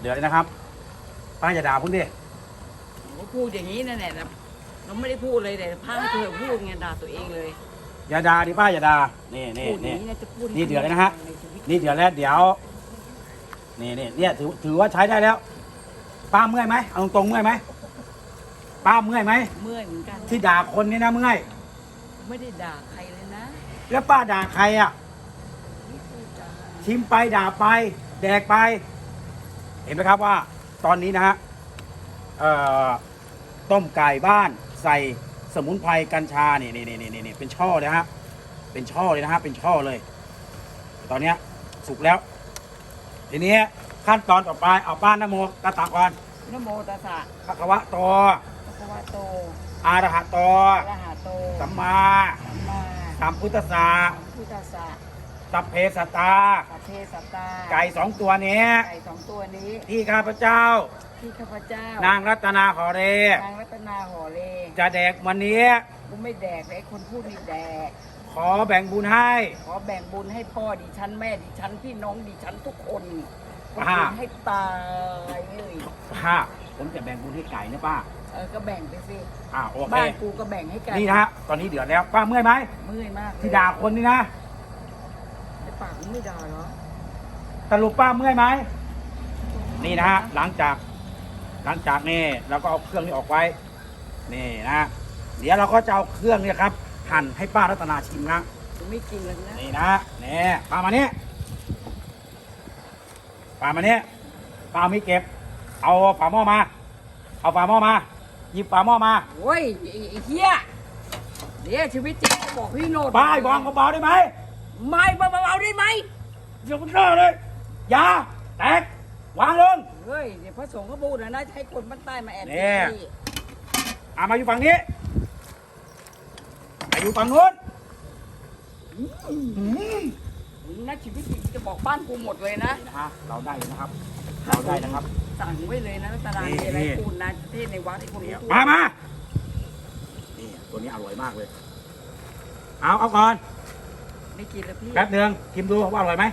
เดี๋ยวนะครับ ป้าอย่าด่าพุ่งดิผมพูดอย่างนี้นั่นแหละแต่เราไม่ได้พูดเลยแต่พาให้เธอพูดไงด่าตัวเองเลยอย่าด่าดิป้าอย่าด่านี่นี่พูดอย่านี่งนี้นะจะพูดให้นี่เดือดเลยนะฮะในชีวิตนี่เดี๋ยวแล้วเดี๋ยว นี่นี่เนี่ยถือถือว่าใช้ได้แล้ว ป้าเมื่อยไหมเอาตรงๆเมื่อยไหมป้าเมื่อยไหมเมื่อยเหมือนกัน ที่ด่าคนนี่นะเมื่อย ไม่ได้ด่าใครเลยนะแล้วป้าด่าใครอะไม่พูดด่าชิมไปด่าไป แดกไป เห็นไหมครับว่าตอนนี้นะฮะเอ่อต้มไก่บ้านใส่สมุนไพรกัญชานี่นี่นี่นี่นี่เป็นช่อเลยฮะเป็นช่อเลยนะฮะเป็นช่อเลย ตอนเนี้ยสุกแล้ว ทีนี้ขั้นตอนต่อไปเอาป้านนโมกระตักก่อนนะโมตัสสะพระควะโตพระคะวะโตอารหะโตอะระหะโตสัมมาสัมมาสัมพุทธัสสะสัมพุทธัสสะ สัพเพสัตตา สัพเพสัตตาไก่สองตัวนี้ ไก่สองตัวนี้ ที่ข้าพเจ้า ที่ข้าพเจ้า นางรัตนาขอเร นางรัตนาหอเลจะแดกวันนี้กูไม่แดกเลยไอ้คนพูดนี่แดก ขอแบ่งบุญให้ ขอแบ่งบุญให้พ่อดิฉันแม่ดิฉันพี่น้องดิฉันทุกคนขอป้า บุญให้ตายเลยป้าผมจะแบ่งบุญให้ไก่นะป้า เออก็แบ่งไปสิอ่าโอเค บ้านกูก็แบ่งให้กันนี่นะฮะ ตอนนี้เดือดแล้ว ป้าเมื่อยไหม เมื่อยมากเลยที่ด่าคนนี่นะไอ้ ปากมึงไม่ด่าเหรอสรุปป้าเมื่อยไหมนี่นะฮะหลังจาก หลังจากนี่เราก็เอาเครื่องนี้ออกไว้ นี่นะ เดี๋ยวเราก็จะเอาเครื่องเนี่ยครับ หั่นให้ป้ารัตนาชิมนะกูไม่กินแล้วนะนี่นะนี่ป้ามาเนี่ยป้ามาเนี่ยป้าไม่เก็บ เอาฝาหม้อมา เอาฝาหม้อมาหยิบฝาหม้อมาโอ้ยไอ้ไอ้เฮียเดี๋ยวชีวิตจริงจะบอกพี่โนดป้าไอ้บองเบาๆได้ไหม ไม่เบาๆได้ไหมเดี๋ยวมันเลิกเลยอย่าแตกวางลง เฮ้ยเดี๋ยวพระสงฆ์ก็พูดนะนะให้คนบ้านใต้มาแอบเนี่ยที่อะมาอยู่ฝั่งนี้มาอยู่ฝั่งนู้นอืมมึงนะชีวิตจริงจะบอกบ้านกูหมดเลยนะนี่นะฮะเราได้นะครับ เราได้นะครับ สั่งไว้เลยนะรัตนานี่มีอะไรนี่พูดนะเทศในวัดไอ้คนเดี๋นี้ยวพูดมามานี่ตัวนี้อร่อยมากเลย เอาเอาก่อน ไม่กินแล้วพี่แป๊บหนึ่งชิมดูว่าอร่อยไหม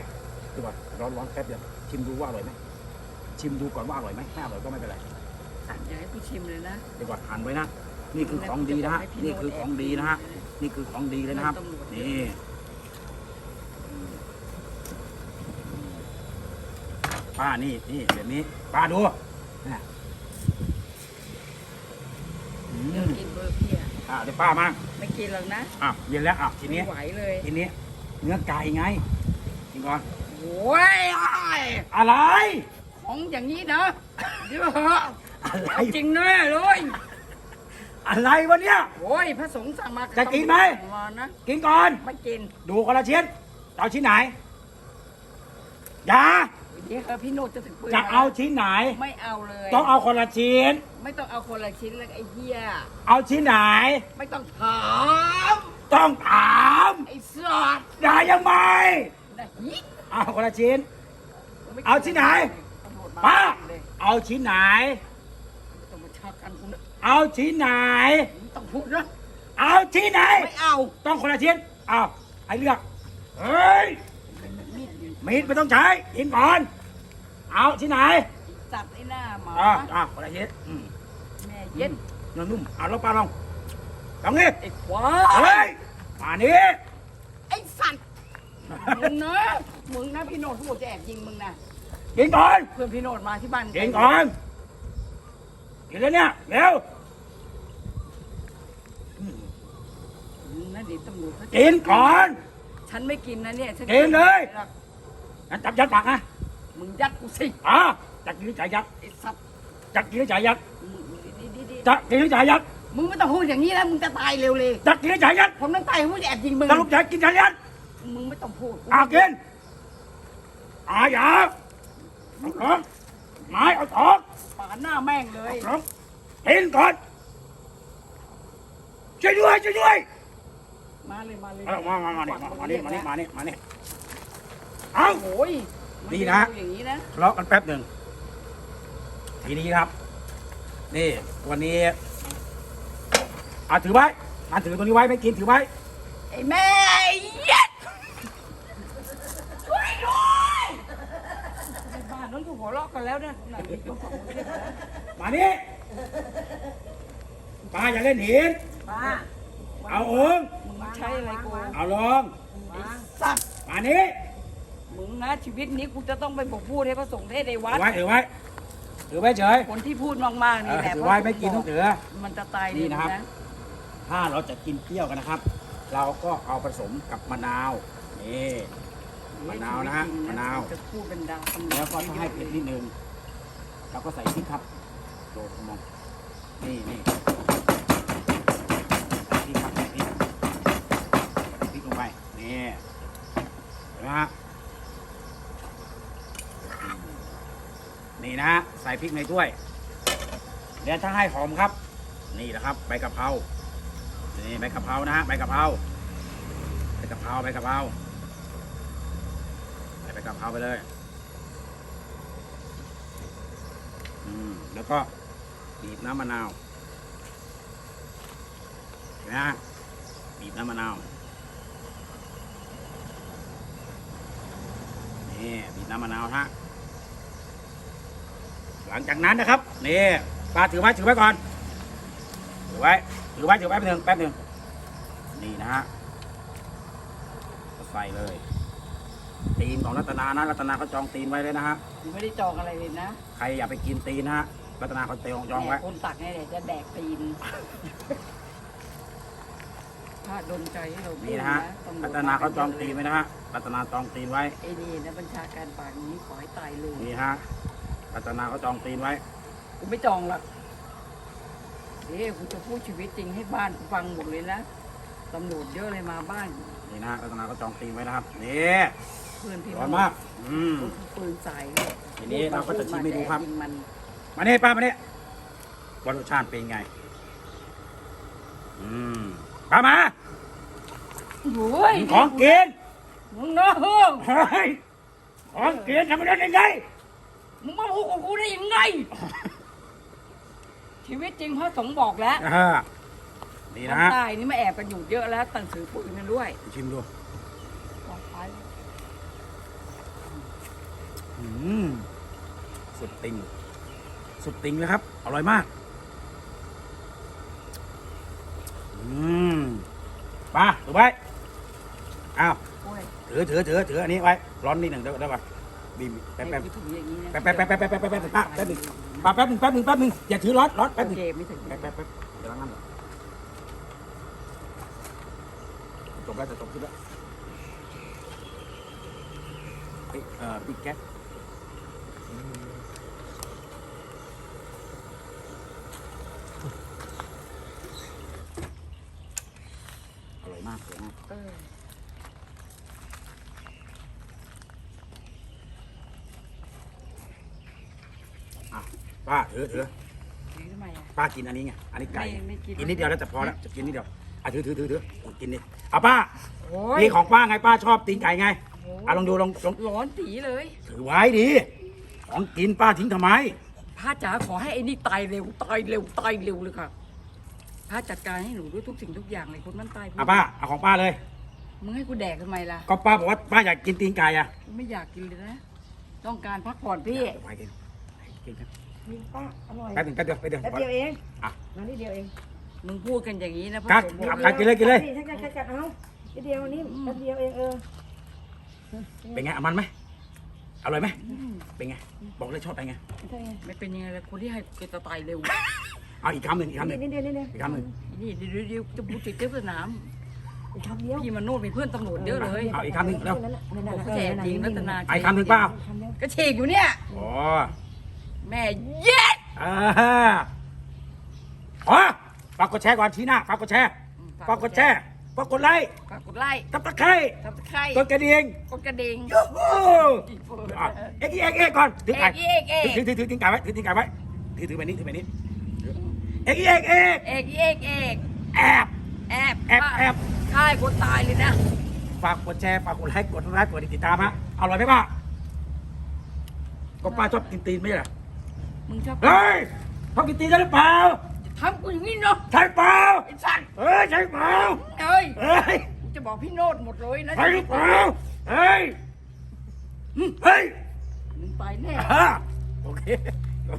ดูก่อนร้อนร้อนแป๊บเดียวชิมดูว่าอร่อยไหมชิมดูก่อนว่าอร่อยไหมไม่อร่อยก็ไม่เป็นไรสั่งอย่าให้กูชิมเลยนะเดี๋ยวก่อนหั่นไว้นะนี่คือของดีนะฮะนี่คือของดีนะฮะนี่คือของดีเลยนะครับ นี่อืมป้านี่นี่แบบนี้ป้าดูนะอืเดี๋ยวมกินเบอร์พี่อะอ่าเดี๋ยวป้ามาไม่กินหรอกนะอะเย็นแล้วอะทีนี้ ไม่ไหวเลยทีนี้ เนื้อไก่ไงกินก่อนโอ้ยไอ้อะไร ของอย่างนี้นะเดี๋ยวเหอะอะไรเอาจริงแน่เลยอะไรวะเนี่ย โอ้ยพระสงฆ์สั่งมาจะกินไหมสั่งมานะกินก่อน ไม่กินดูคนละชิ้นจะเอาชิ้นไหนอย่าเดี๋ยวเออพี่โนดจะถึงปืนจะเอาชิ้นไหน ไม่เอาเลยต้องเอาคนละชิ้น ไม่ต้องเอาคนละชิ้นแล้วไอ้เหี้ยเอาชิ้นไหน ไม่ต้องถาม ต้องถามไอ้สัตว์ได้ยังไงนะฮิเอาคนละชิ้นม่เอาที่ไหน ตำรวจมป้า เลยเอาชิ้นไหนไม่ต้องมาชักกันคุณเอาชิ้นไหนไม่ต้องพูดนะเอาชิ้นไหน ไม่เอาต้องคนละชิ้นเอาให้เลือกเฮ้ยมีดอยู่มีดไม่ต้องใช้กินก่อน เอาชิ้นไหนจับไอ้หน้าหมาอ่าอ่าคนละชิ้นอืมแม่เย็น เนื้อนุ่มเอาลงปลาลอง ตรงนี้ไอ้ควาเฮ้ยยมานี่ไอ้สัตว์มึงนะ มึงนะพี่โนดพูดจะแอบยิงมึงนะ กินก่อนเพื่อนพี่โนดมาที่บ้านกินก่อนกินแล้วเนี่ยเร็วมึงนะเดี๋ยวตำรวจเขาจะกินก่อนฉันไม่กินนะเนี่ยฉักินเลยหรอกงั้นจับยัดปากนะมึงยัดกูสิอ่าจับกินหรือจ่ายยัดไอ้สัตว์จับกินหรือจ่ายยัดมึงดีๆๆจับกินหรือจ่ายยัด มึงไม่ต้องพูดอย่างนี้แล้วมึงจะตายเร็วเลยจับกินหรือจ่ายยัดผมต้องตายผมจะแอบยิงมึงสรุปจ่ายกินจ่ายยัดมึงไม่ต้องพูดอ่ากินอ่าอย่าเอาของไม้เอาของปาดหน้าแม่งเลยเอาของกินก่อนช่วยด้วยช่วยด้วยมาเลยมาเลย เอามามามาเนี่ยมามานี่มานี่มานี่มานี่เอาโอ้ยมัดีนะจดูอย่างนี้นะทะเลาะกันแป๊บหนึ่งทีนี้ครับ นี่วันนี้ อาถือไว้มาถือตัวนี้ไว้ไม่กินถือไว้ ไอ้แม่เหี้ย็ดช่วยด้วยในบ้านนั้นก็หัวเราะกันแล้วเนี่ยน่ะมีคนสองคนเนี่ยนะมานี่ป้าอย่าเล่นหิน ป้าเอาเอิงมึงใช้อะไรกูเอาลองไอ้สัตว์มานี่มึงนะชีวิตนี้กูจะต้องไปบอกพูดให้พระสงฆ์เทศในวัถืดอไว้ถือไว้ถือไว้เฉยคนที่พูดมากๆเอนี่อแหละถือไว้ไม่กินต้องถือ มันจะตายนี่นะครับนะ ถ้าเราจะกินเปรี้ยวกันนะครับ เราก็เอาผสมกับมะนาวนี่มะนาวนะฮะมะนาวจะพูดเป็นดาตำรจแล้วก็ถ้าให้เผ็ดนิดนึงเราก็ใส่พริกครับโดดมองนี่นี่ใส่พริกครับใส่พริกใส่พริกลงไปนี่เห็นไหมฮะนี่นะฮะใส่พริกในถ้วยเดี๋ยวถ้าให้หอมครับ นี่แหละครับใบกะเพรา นี่ใบกะเพรานะฮะใบกะเพราใบกะเพราใบกะเพราใส่ใบกะเพราไปเลยอืมแล้วก็บีบน้ำมะนาวนะบีบน้ำมะนาวนี่บีบน้ำมะนาวฮะหลังจากนั้นนะครับนี่ปลาถือไว้ถือไว้ก่อนถือไว้ ถือไว้ถือไว้แป๊บหนึงแป๊บหนึงนี่นะฮะก็ใส่เลย ตีนของรัตนานะรัตนาเขาจองตีนไว้เลยนะฮะกูไม่ได้จองอะไรเลยนะใครอย่าไปกินตีนนะฮะรัตนาเขาจองจองไว้แหมคนตักไงเดี๋ยวจะแดกตีนถ้าดนใจให้เราพูดนี่นะฮะตำวจรัตนาเขาจองตีนไว้นะฮะรัตนาจองตีนไว้ไอ้นี่นะบัญชาการปากนี้ขอให้ตายเลยนี่ฮะรัตนาเขาจองตีนไว้ กูไม่จองหรอก เดี๋ยวกูจะพูดชีวิตจริงให้บ้านกูฟังหมดเลยนะตำรวจเยอะเลยมาบ้านนี่นะฮะรัตนาเขาจองตีนไว้นะครับนี่เพื่อนพี่ร้อนมากอืมปืนใส่ทีนี้เราก็จะชิมให้ดูครับยิงมันมาเนี่ยป้ามาเนี่ยว่ารสชาติเป็นไง อืมป้ามาโอ้ยของกินมึงเนาะเฮ้ยของกินทำไมได้ยังไงมึงมาพูดกับกูได้ยังไง ชีวิตจริงพระสงฆ์บอกแล้วอ่านี่นะฮะใต้นี่มาแอบกันอยู่เยอะแล้วตั้งถือปืนกันด้วยชิมดูบอกไปอืมสุดติงสุดติงเลยครับ อร่อยมาก อืมไป้าถือไว้อ้าวโอ้ยถือถือถือถืออันนี้ไว้ ร้อนนิดหนึ่งเดี๋ยวเดี๋ยวก่อน บีบแป๊บแป๊บไม่ถึงอย่างนี้นะแป๊บแป๊บแป๊บแป๊บแป๊บแป๊บแป๊บแป๊บแป๊บหนึ่งป้าแป๊บหนึ่งแป๊บหนึ่งแป๊บหนึ่งอย่าถือร้อนร้อนแป๊บหโอนึ่งเคไม่ถึงแป๊บแป๊บแป๊บเดี๋ยวล้างน้ำก่อนจบแล้วจะจบคลิปแล้วเฮ้ยเอ่อปิดแก๊สอร่อยมากเลยนะ เออ อะ ป้าถือถือถือทำไมอะ ป้ากินอันนี้ไง อันนี้ไก่ไม่ไม่กิน กินนิดเดียวแล้วจะพอแล้วจะกินนิดเดียวอะถือถือถือถือโอ้กินดิเอาป้าโอ้ย นี่ของป้าไงป้าชอบตีนไก่ไงโอ้ย อะลองดูลองลองร้อนตีเลย ถือไว้ดิของกินป้าทิ้งทำไม พระจ๋าขอให้ไอ้นี่ตายเร็วตายเร็วตายเร็วเลยค่ะพระจัดการให้หนูด้วยทุกสิ่งทุกอย่างเลยคนมันตายอะป้าเอาของป้าเลย มึงให้กูแดกทำไมล่ะ ก็ป้าบอกว่าป้าอยากกินตีนไก่อะกูไม่อยากกินเลยนะ ต้องการพักผ่อนพี่ เอาไว้กินกินกัน นี่ป้าอร่อยแป๊บหนึงแป๊บเดียวแป๊บเดียวแป๊บเดียวเองอะ มานิดเดียวเอง มึงพูดกันอย่างนี้นะพระกัดสงฆ์กัดกัดกินเลยกินเลยถ้ากัดกัดกัดเอานิดเดียวนี่แป๊บเดียวเองเออเป็นไงเอามันไหมอร่อยไหมเป็นไง บอกเลยชอบไปไงใช่ไงไม่เป็นยังไงล่ะคนที่ให้กูจะตายเร็วเอาอีกคำหนึ่งอีกคำหนึ่งนิดเดียวนิดเดียวอีกคำหนึ่งนี่เดี๋ยวเดี๋ยวจะพูดติดเจ้าสนามอีกคำเดียวพี่มาโนดมีเพื่อนตำรวจเยอะเลยเอาอีกคำหนึ่งแล้วบอกเขาแจกจริงรัตนาไอ้คำหนึ่งเปล่าคำเดียวก็ฉีกอยู่เนี่ยอ๋อ แม่เย็ดอ่าอ๋อฝากกดแชร์ก่อนทีหน้าฝากกดแชร์ฝากกดแชร์ฝากกดไลค์ฝากกดไลค์ตับตะไคร้ทับตะไคร้กดกระดิ่งกดกระดิ่งยูฮูอะเอ็กซ์เอ็กซ์เอ็กซ์ก่อนถือไก่เอกเอกเอกถือถือถือถือไก่ไว้ถือถือไก่ไว้ถือถือไปนี้ถือไปนี้เอ็กซ์เอ็กซ์เอ็กซ์เอกเอกเอกแอบแอบแอบแอบฆ่าให้คนตายเลยนะ ฝากกดแชร์ฝากกดไลค์กดไลค์กดติดตามฮะอร่อยไหมป้าก็ป้าชอบกินตีนไหมล่ะ มึงชอบเฮ้ยชอบกินตีนใช่หรือเปล่าทำกูอย่างนี้เนาะใช่เปล่าไอ้สัตว์เฮ้ยใช่เปล่าเอ้ยเฮ้ยกูจะบอกพี่โนดหมดเลยนะใช่หรือเปล่าเฮ้ยเฮ้ยมึงไปแน่อ่าโอเคโอ้